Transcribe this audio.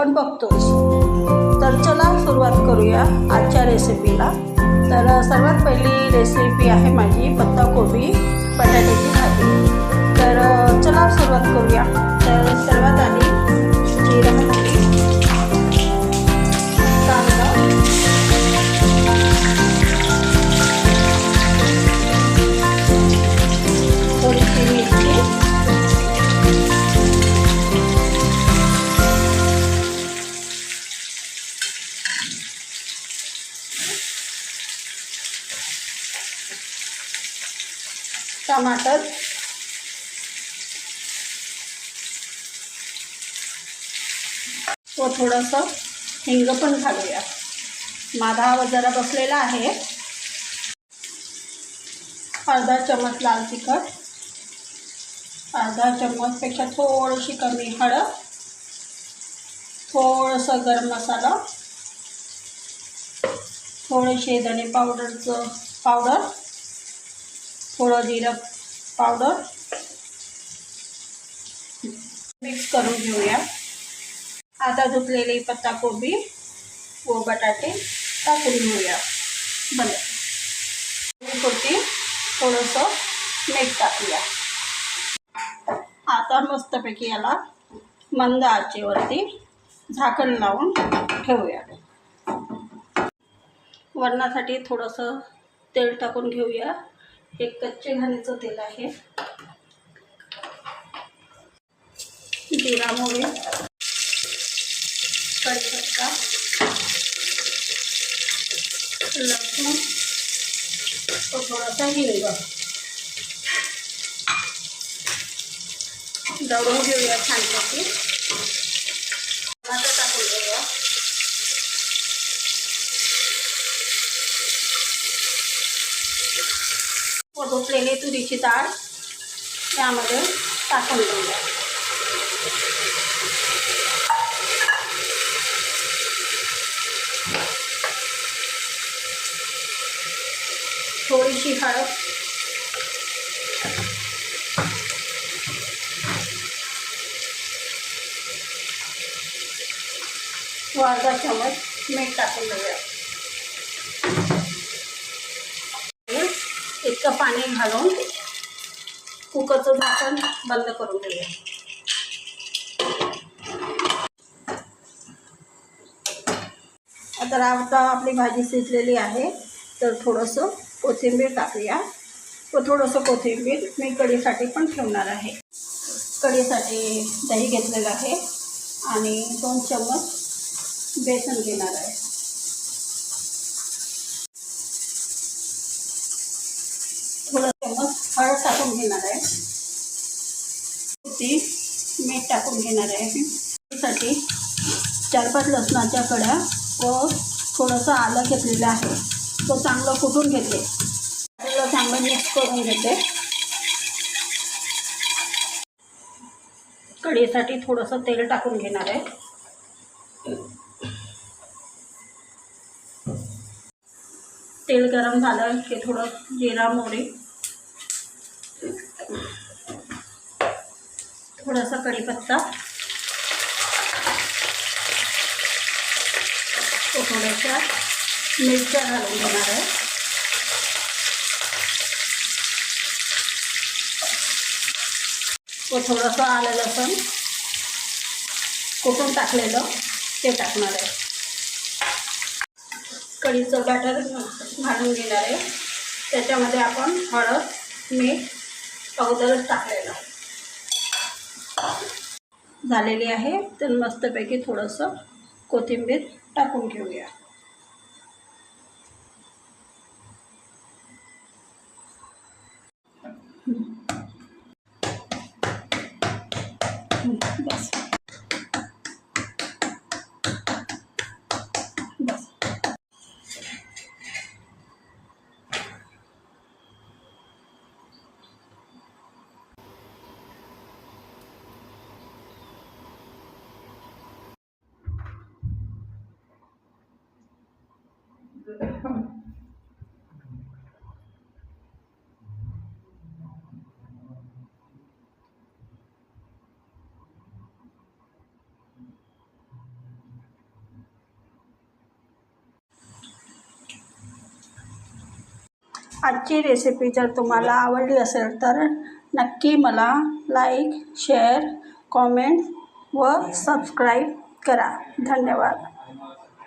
आपण बघतोच तर चला सुरुवात करूया आजच्या रेसिपीला तर सर्वात पहिली रेसिपी आहे माझी पत्ताकोबी बटाट्याची भाजी. तर चला सुरुवात करूया. तर सर्वात आधी टमाटर. व थोडंसं हिंग पण घालूया. माझा आवाज जरा बसलेला आहे. अर्धा चमच लाल तिखट. अर्धा चम्मचपेक्षा थोडीशी कमी हळद. थोडंसं गरम मसाला. थोडेसे धने पावडरचं पावडर थोडं जिरं पावडर मिक्स करून घेऊया. आता धुतलेली पत्ताकोबी व बटाटे टाकून घेऊया. बरं. होती थोडंसं मीठ टाकूया. आता मस्तपैकी याला मंद आचेवरती झाकण लावून ठेवूया. वरणासाठी थोडंसं तेल टाकून घेऊया. हे कच्चे घाणीचं तेल आहे. जिरामुळे मोहरी लसूण तो थोडासा हिंग दळून घेऊया छानपैकी टमाटर टाकून घेऊया व धुतलेली तुरीची डाळ त्यामध्ये टाकून घेऊया थोडीशी हळद व अर्धा चमच मीठ टाकून घेऊया इतकं पाणी घालून कुकरचं झाकण बंद करून घेऊया. तर आता आपली भाजी शिजलेली आहे तर थोडंसं कोथिंबीर टाकूया. व थोडंसं कोथिंबीर मी कढीसाठी पण ठेवणार आहे. कढीसाठी दही घेतलेलं आहे आणि दोन चम्मच बेसन घेणार आहे थोडं चम्मच हळद टाकून घेणार आहे. ती मीठ टाकून घेणार आहे. साठी चार पाच लसणाच्या कड्या व थोडंसं आलं घेतलेलं आहे. तो चांगलं कुटून घेते? चांगलं मिक्स करून घेते. कढीसाठी थोडंसं तेल टाकून घेणार आहे. तेल गरम झालं की थोडं जिरा मोहरी थोडासा कढीपत्ता. तो थोड्याशा मिरच्या घालून घेणार आहे. व थोडंसं आलं लसूण कुठून टाकलेलं ते टाकणार आहे. कढीचं बॅटर घालून घेणार आहे. त्याच्यामध्ये आपण हळद मीठ पावडरच टाकायला झालेली आहे. तर मस्तपैकी थोडंसं कोथिंबीर टाकून घेऊया. आजची रेसिपी जर तुम्हाला आवडली असेल तर नक्की मला लाईक शेअर कॉमेंट व सबस्क्राईब करा. धन्यवाद.